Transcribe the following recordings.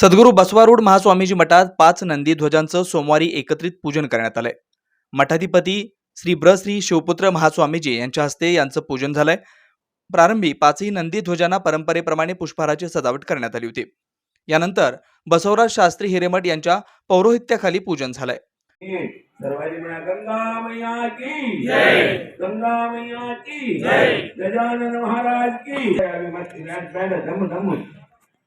सद्गुरू बसवारूढ महास्वामीजी मठात पाच नंदी ध्वजांचं सोमवारी एकत्रित पूजन करण्यात आलंय. मठाधिपती श्री ब्रश्री शिवपुत्र महास्वामीजी यांच्या हस्ते यांचं पूजन झालंय. प्रारंभी पाचही नंदी ध्वजांना परंपरेप्रमाणे पुष्पहाराची सजावट करण्यात आली होती. यानंतर बसवराज शास्त्री हिरेमठ यांच्या पौरोहित्याखाली पूजन झालंय. सर्वांनी म्हणा गंगा मैया की जय. गंगा मैया की जय. गजानन महाराज की.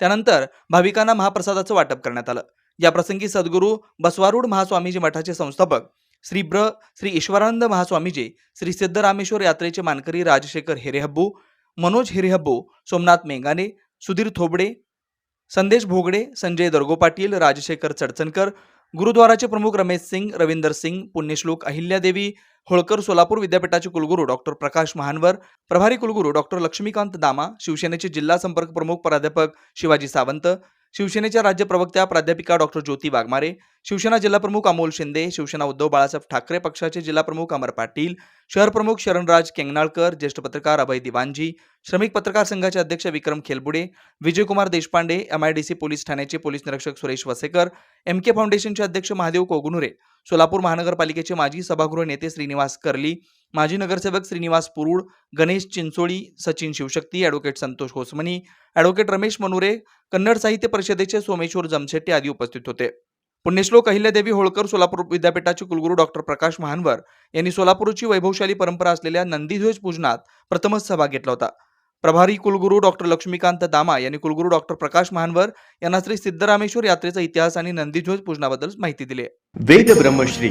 त्यानंतर भाविकांना महाप्रसादाचं वाटप करण्यात आलं. या प्रसंगी सद्गुरू बसवारूढ महास्वामीजी मठाचे संस्थापक श्री ब्र श्री ईश्वरानंद महास्वामीजी श्री सिद्धरामेश्वर यात्रेचे मानकरी राजशेखर हिरेहब्बू मनोज हिरेहब्बू सोमनाथ मेंगाने सुधीर थोबडे संदेश भोगडे संजय दर्गो पाटील राजशेखर चडचणकर गुरुद्वाराचे प्रमुख रमेश सिंग रविंदर सिंग पुण्यश्लोक अहिल्यादेवी होळकर सोलापूर विद्यापीठाचे कुलगुरू डॉक्टर प्रकाश महानवर प्रभारी कुलगुरू डॉक्टर लक्ष्मीकांत दामा शिवसेनेचे जिल्हा संपर्क प्रमुख प्राध्यापक शिवाजी सावंत शिवसेनेच्या राज्य प्रवक्त्या प्राध्यापिका डॉक्टर ज्योती वाघमारे शिवसेना जिल्हाप्रमुख अमोल शिंदे शिवसेना उद्धव बाळासाहेब ठाकरे पक्षाचे जिल्हा प्रमुख अमर पाटील शहर प्रमुख शरणराज केंगनाळकर ज्येष्ठ पत्रकार अभय दिवानजी श्रमिक पत्रकार संघाचे अध्यक्ष विक्रम खेलबुडे विजयकुमार देशपांडे एमआयडीसी पोलीस ठाण्याचे पोलीस निरीक्षक सुरेश वसेकर एम के फाउंडेशनचे अध्यक्ष महादेव कोगुनुरे सोलापूर महानगरपालिकेचे माजी सभागृह नेते श्रीनिवास कर्ली माजी नगरसेवक श्रीनिवास पुरुड गणेश चिंचोळी सचिन शिवशक्ती ॲडव्होकेट संतोष होसमनी ॲडव्होकेट रमेश मनुरे कन्नड साहित्य परिषदेचे सोमेश्वर जमशेट्टी आदी उपस्थित होते. पुण्यश्लोक अहिल्यादेवी होळकर सोलापूर विद्यापीठाचे कुलगुरू डॉक्टर प्रकाश महानवर यांनी सोलापूरची वैभवशाली परंपरा असलेल्या नंदीध्वज पूजनात प्रथमच सहभाग घेतला होता. प्रभारी कुलगुरू डॉक्टर लक्ष्मीकांत दामा यांनी कुलगुरू डॉक्टर प्रकाश महानवर यांना श्री सिद्धरामेश्वर यात्रेचा इतिहास आणि नंदीध्वज पूजनाबद्दल माहिती दिली वेद ब्रह्मश्री